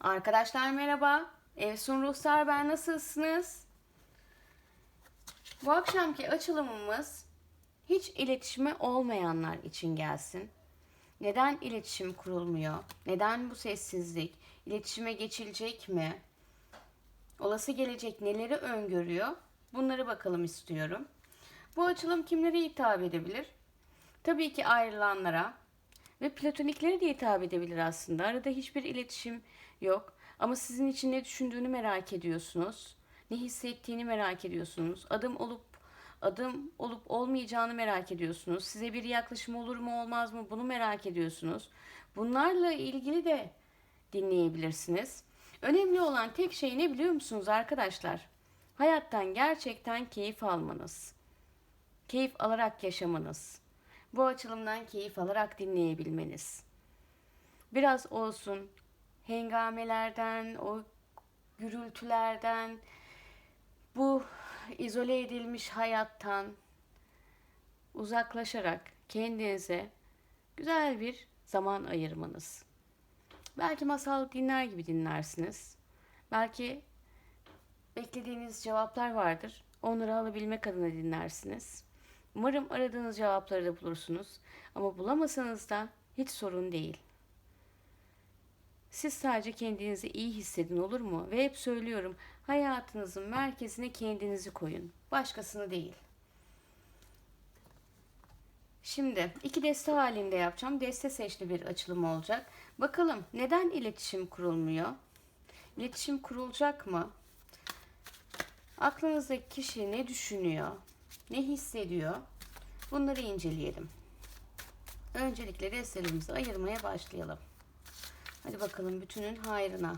Arkadaşlar merhaba. Evsun Ruhsar ben nasılsınız? Bu akşamki açılımımız hiç iletişime olmayanlar için gelsin. Neden iletişim kurulmuyor? Neden bu sessizlik? İletişime geçilecek mi? Olası gelecek neleri öngörüyor? Bunları bakalım istiyorum. Bu açılım kimlere hitap edebilir? Tabii ki ayrılanlara ve platoniklere de hitap edebilir aslında. Arada hiçbir iletişim yok ama sizin için ne düşündüğünü merak ediyorsunuz. Ne hissettiğini merak ediyorsunuz. Adım olup adım olup olmayacağını merak ediyorsunuz. Size bir yaklaşım olur mu olmaz mı bunu merak ediyorsunuz. Bunlarla ilgili de dinleyebilirsiniz. Önemli olan tek şey ne biliyor musunuz arkadaşlar? Hayattan gerçekten keyif almanız. Keyif alarak yaşamanız. Bu açılımdan keyif alarak dinleyebilmeniz. Biraz olsun hengamelerden, o gürültülerden, bu izole edilmiş hayattan uzaklaşarak kendinize güzel bir zaman ayırmanız. Belki masal dinler gibi dinlersiniz. Belki beklediğiniz cevaplar vardır. Onları alabilmek adına dinlersiniz. Umarım aradığınız cevapları da bulursunuz. Ama bulamasanız da hiç sorun değil. Siz sadece kendinizi iyi hissedin olur mu? Ve hep söylüyorum hayatınızın merkezine kendinizi koyun. Başkasını değil. Şimdi iki deste halinde yapacağım. Deste seçli bir açılım olacak. Bakalım neden iletişim kurulmuyor? İletişim kurulacak mı? Aklınızdaki kişi ne düşünüyor? Ne hissediyor? Bunları inceleyelim. Öncelikle destelerimizi ayırmaya başlayalım. Hadi bakalım bütünün hayrına.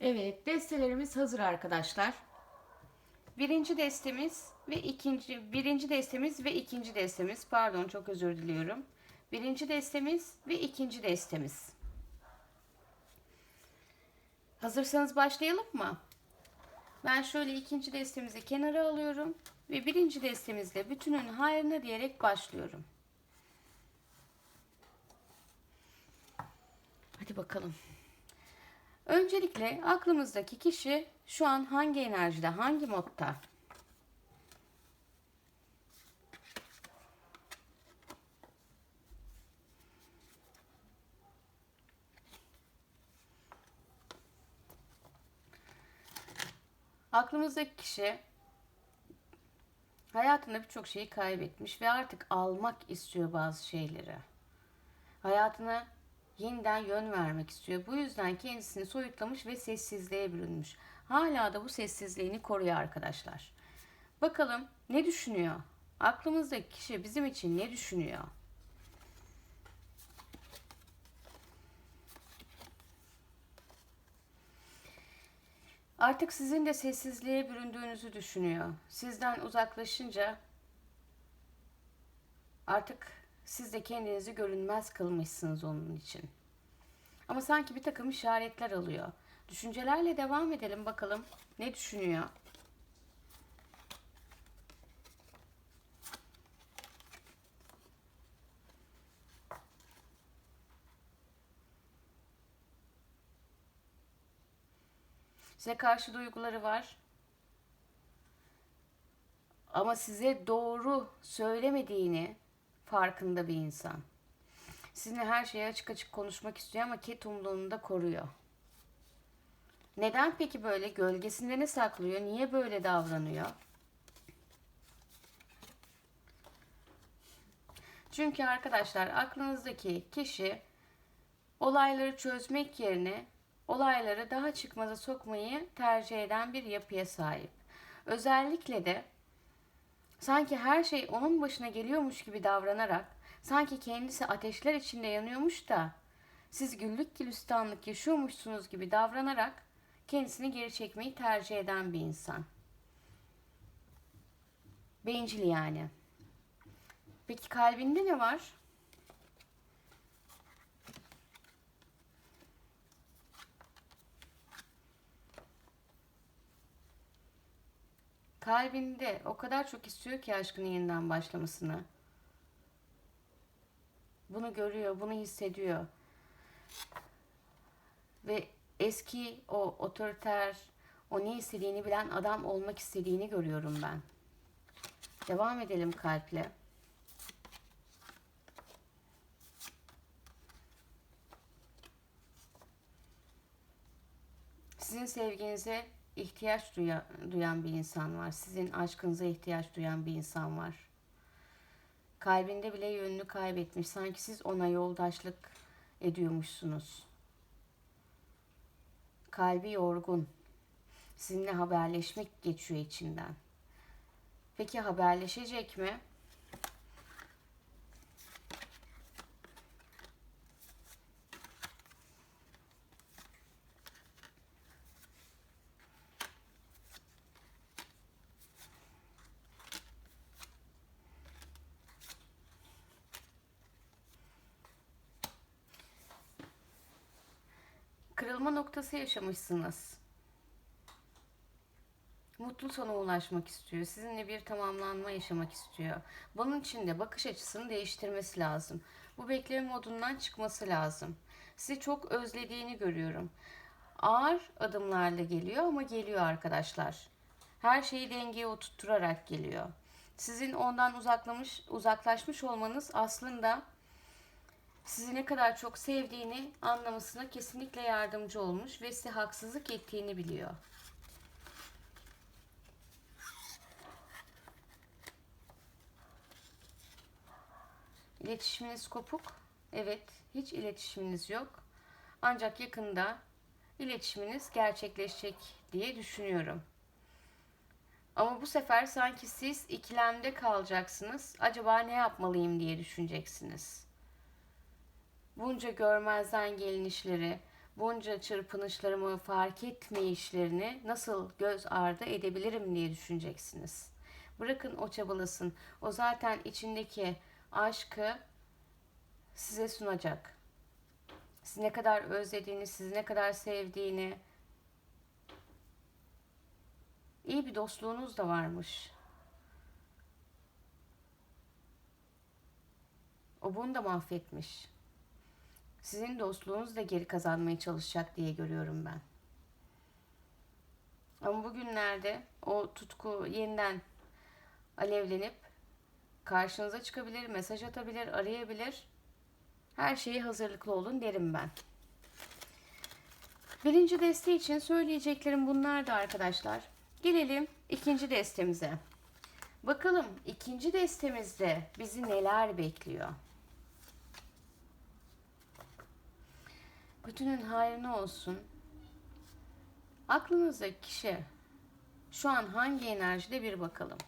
Evet, destelerimiz hazır arkadaşlar. Birinci destemiz ve ikinci, birinci destemiz ve ikinci destemiz. Pardon, çok özür diliyorum. Birinci destemiz ve ikinci destemiz. Hazırsanız başlayalım mı? Ben şöyle ikinci destemizi kenara alıyorum ve birinci destemizle bütünün hayrına diyerek başlıyorum. Hadi bakalım. Öncelikle aklımızdaki kişi şu an hangi enerjide, hangi modda? Aklımızdaki kişi hayatında birçok şeyi kaybetmiş ve artık almak istiyor bazı şeyleri. Hayatına yeniden yön vermek istiyor. Bu yüzden kendisini soyutlamış ve sessizliğe bürünmüş. Hala da bu sessizliğini koruyor arkadaşlar. Bakalım ne düşünüyor? Aklımızdaki kişi bizim için ne düşünüyor? Artık sizin de sessizliğe büründüğünüzü düşünüyor. Sizden uzaklaşınca artık siz de kendinizi görünmez kılmışsınız onun için. Ama sanki bir takım işaretler alıyor. Düşüncelerle devam edelim bakalım ne düşünüyor. Size karşı duyguları var. Ama size doğru söylemediğini farkında bir insan. Sizinle her şeyi açık açık konuşmak istiyor ama ketumluğunu da koruyor. Neden peki böyle? Gölgesinde ne saklıyor? Niye böyle davranıyor? Çünkü arkadaşlar aklınızdaki kişi olayları çözmek yerine olayları daha çıkmaza sokmayı tercih eden bir yapıya sahip. Özellikle de sanki her şey onun başına geliyormuş gibi davranarak, sanki kendisi ateşler içinde yanıyormuş da siz güllük gülistanlık yaşıyormuşsunuz gibi davranarak kendisini geri çekmeyi tercih eden bir insan. Bencil yani. Peki kalbinde ne var? Kalbinde o kadar çok istiyor ki aşkın yeniden başlamasını. Bunu görüyor, bunu hissediyor. Ve eski o otoriter, o ne istediğini bilen adam olmak istediğini görüyorum ben. Devam edelim kalple. Sizin sevginize ihtiyaç duyan, duyan bir insan var. Sizin aşkınıza ihtiyaç duyan bir insan var. Kalbinde bile yönünü kaybetmiş. Sanki siz ona yoldaşlık ediyormuşsunuz. Kalbi yorgun. Sizinle haberleşmek geçiyor içinden. Peki haberleşecek mi? Kırılma noktası yaşamışsınız. Mutlu sona ulaşmak istiyor. Sizinle bir tamamlanma yaşamak istiyor. Bunun için de bakış açısını değiştirmesi lazım. Bu bekleme modundan çıkması lazım. Sizi çok özlediğini görüyorum. Ağır adımlarla geliyor ama geliyor arkadaşlar. Her şeyi dengeye oturtturarak geliyor. Sizin ondan uzaklamış, uzaklaşmış olmanız aslında sizi ne kadar çok sevdiğini anlamasına kesinlikle yardımcı olmuş ve size haksızlık ettiğini biliyor. İletişiminiz kopuk. Evet, hiç iletişiminiz yok. Ancak yakında iletişiminiz gerçekleşecek diye düşünüyorum. Ama bu sefer sanki siz ikilemde kalacaksınız. Acaba ne yapmalıyım diye düşüneceksiniz bunca görmezden gelinişleri, bunca çırpınışlarımı fark etmeyişlerini nasıl göz ardı edebilirim diye düşüneceksiniz. Bırakın o çabalasın. O zaten içindeki aşkı size sunacak. Sizi ne kadar özlediğini, sizi ne kadar sevdiğini. İyi bir dostluğunuz da varmış. O bunu da mahvetmiş. Sizin dostluğunuz da geri kazanmaya çalışacak diye görüyorum ben. Ama bugünlerde o tutku yeniden alevlenip karşınıza çıkabilir, mesaj atabilir, arayabilir. Her şeyi hazırlıklı olun derim ben. Birinci deste için söyleyeceklerim bunlardı arkadaşlar. Gelelim ikinci destemize. Bakalım ikinci destemizde bizi neler bekliyor? Bütünün hayrına olsun. Aklınızdaki kişi şu an hangi enerjide bir bakalım.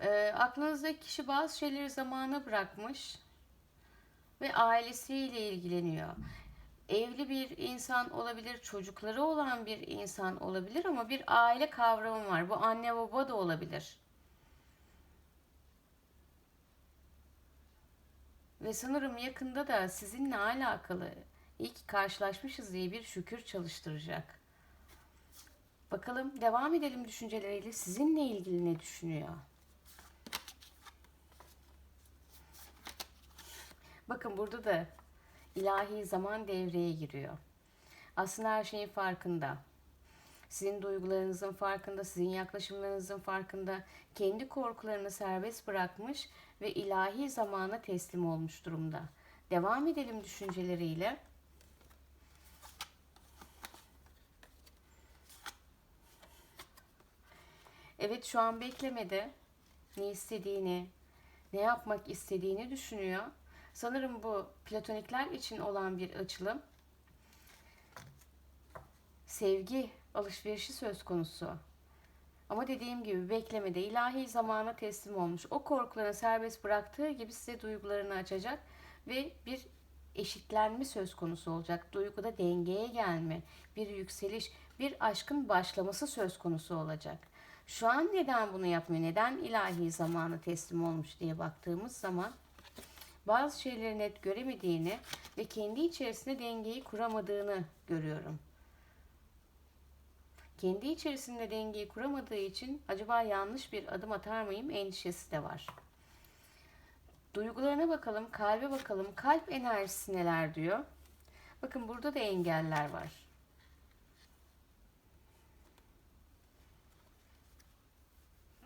E, aklınızdaki kişi bazı şeyleri zamana bırakmış ve ailesiyle ilgileniyor. Evli bir insan olabilir, çocukları olan bir insan olabilir ama bir aile kavramı var. Bu anne baba da olabilir. Ve sanırım yakında da sizinle alakalı ilk karşılaşmışız diye bir şükür çalıştıracak. Bakalım devam edelim düşünceleriyle sizinle ilgili ne düşünüyor? Bakın burada da ilahi zaman devreye giriyor. Aslında her şeyin farkında. Sizin duygularınızın farkında, sizin yaklaşımlarınızın farkında, kendi korkularını serbest bırakmış ve ilahi zamana teslim olmuş durumda. Devam edelim düşünceleriyle. Evet şu an beklemede ne istediğini, ne yapmak istediğini düşünüyor. Sanırım bu platonikler için olan bir açılım. Sevgi alışverişi söz konusu. Ama dediğim gibi beklemede ilahi zamana teslim olmuş. O korkularını serbest bıraktığı gibi size duygularını açacak ve bir eşitlenme söz konusu olacak. Duyguda dengeye gelme, bir yükseliş, bir aşkın başlaması söz konusu olacak. Şu an neden bunu yapmıyor? Neden ilahi zamana teslim olmuş diye baktığımız zaman bazı şeyleri net göremediğini ve kendi içerisinde dengeyi kuramadığını görüyorum. Kendi içerisinde dengeyi kuramadığı için acaba yanlış bir adım atar mıyım endişesi de var. Duygularına bakalım, kalbe bakalım. Kalp enerjisi neler diyor? Bakın burada da engeller var.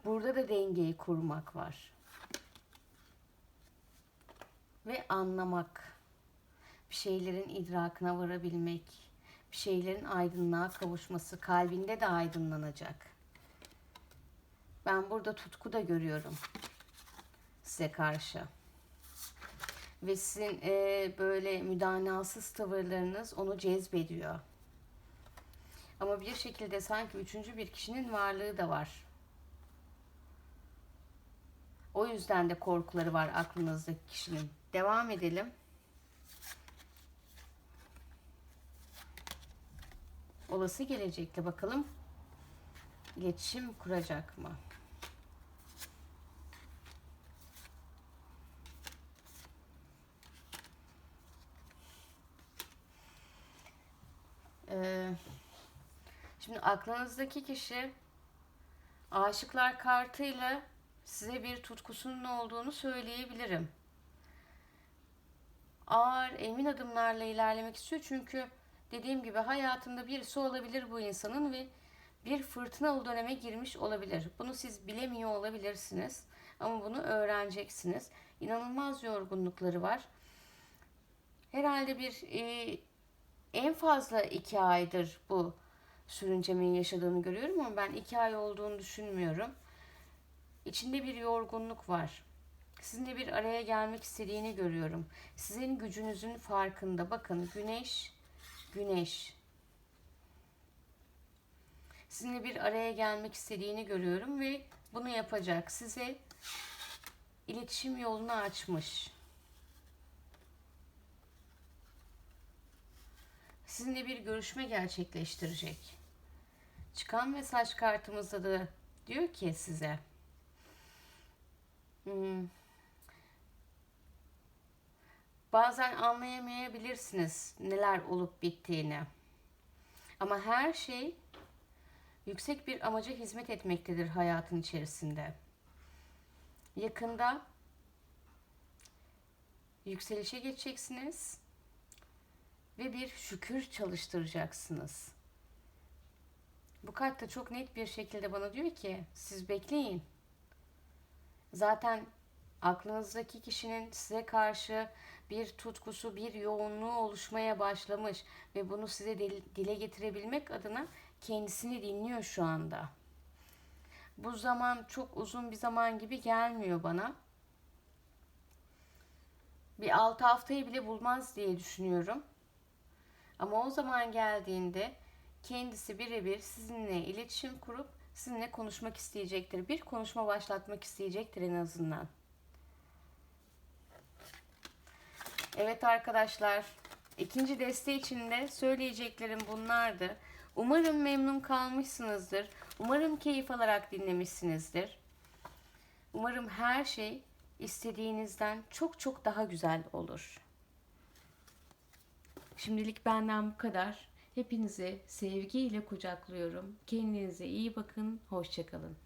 Burada da dengeyi kurmak var ve anlamak, bir şeylerin idrakına varabilmek, bir şeylerin aydınlığa kavuşması kalbinde de aydınlanacak. Ben burada tutku da görüyorum size karşı. Ve sizin e, böyle müdanasız tavırlarınız onu cezbediyor. Ama bir şekilde sanki üçüncü bir kişinin varlığı da var. O yüzden de korkuları var aklınızdaki kişinin. Devam edelim. Olası gelecekte bakalım iletişim kuracak mı? Ee, şimdi aklınızdaki kişi aşıklar kartıyla size bir tutkusunun olduğunu söyleyebilirim ağır, emin adımlarla ilerlemek istiyor. Çünkü dediğim gibi hayatında birisi olabilir bu insanın ve bir fırtınalı döneme girmiş olabilir. Bunu siz bilemiyor olabilirsiniz ama bunu öğreneceksiniz. İnanılmaz yorgunlukları var. Herhalde bir e, en fazla iki aydır bu sürüncemeyi yaşadığını görüyorum ama ben iki ay olduğunu düşünmüyorum. İçinde bir yorgunluk var sizinle bir araya gelmek istediğini görüyorum. Sizin gücünüzün farkında. Bakın güneş, güneş. Sizinle bir araya gelmek istediğini görüyorum ve bunu yapacak. Size iletişim yolunu açmış. Sizinle bir görüşme gerçekleştirecek. Çıkan mesaj kartımızda da diyor ki size hmm, bazen anlayamayabilirsiniz neler olup bittiğini. Ama her şey yüksek bir amaca hizmet etmektedir hayatın içerisinde. Yakında yükselişe geçeceksiniz ve bir şükür çalıştıracaksınız. Bu kart da çok net bir şekilde bana diyor ki siz bekleyin. Zaten aklınızdaki kişinin size karşı bir tutkusu, bir yoğunluğu oluşmaya başlamış ve bunu size dile getirebilmek adına kendisini dinliyor şu anda. Bu zaman çok uzun bir zaman gibi gelmiyor bana. Bir 6 haftayı bile bulmaz diye düşünüyorum. Ama o zaman geldiğinde kendisi birebir sizinle iletişim kurup sizinle konuşmak isteyecektir. Bir konuşma başlatmak isteyecektir en azından. Evet arkadaşlar, ikinci deste için de söyleyeceklerim bunlardı. Umarım memnun kalmışsınızdır. Umarım keyif alarak dinlemişsinizdir. Umarım her şey istediğinizden çok çok daha güzel olur. Şimdilik benden bu kadar. Hepinizi sevgiyle kucaklıyorum. Kendinize iyi bakın. Hoşçakalın.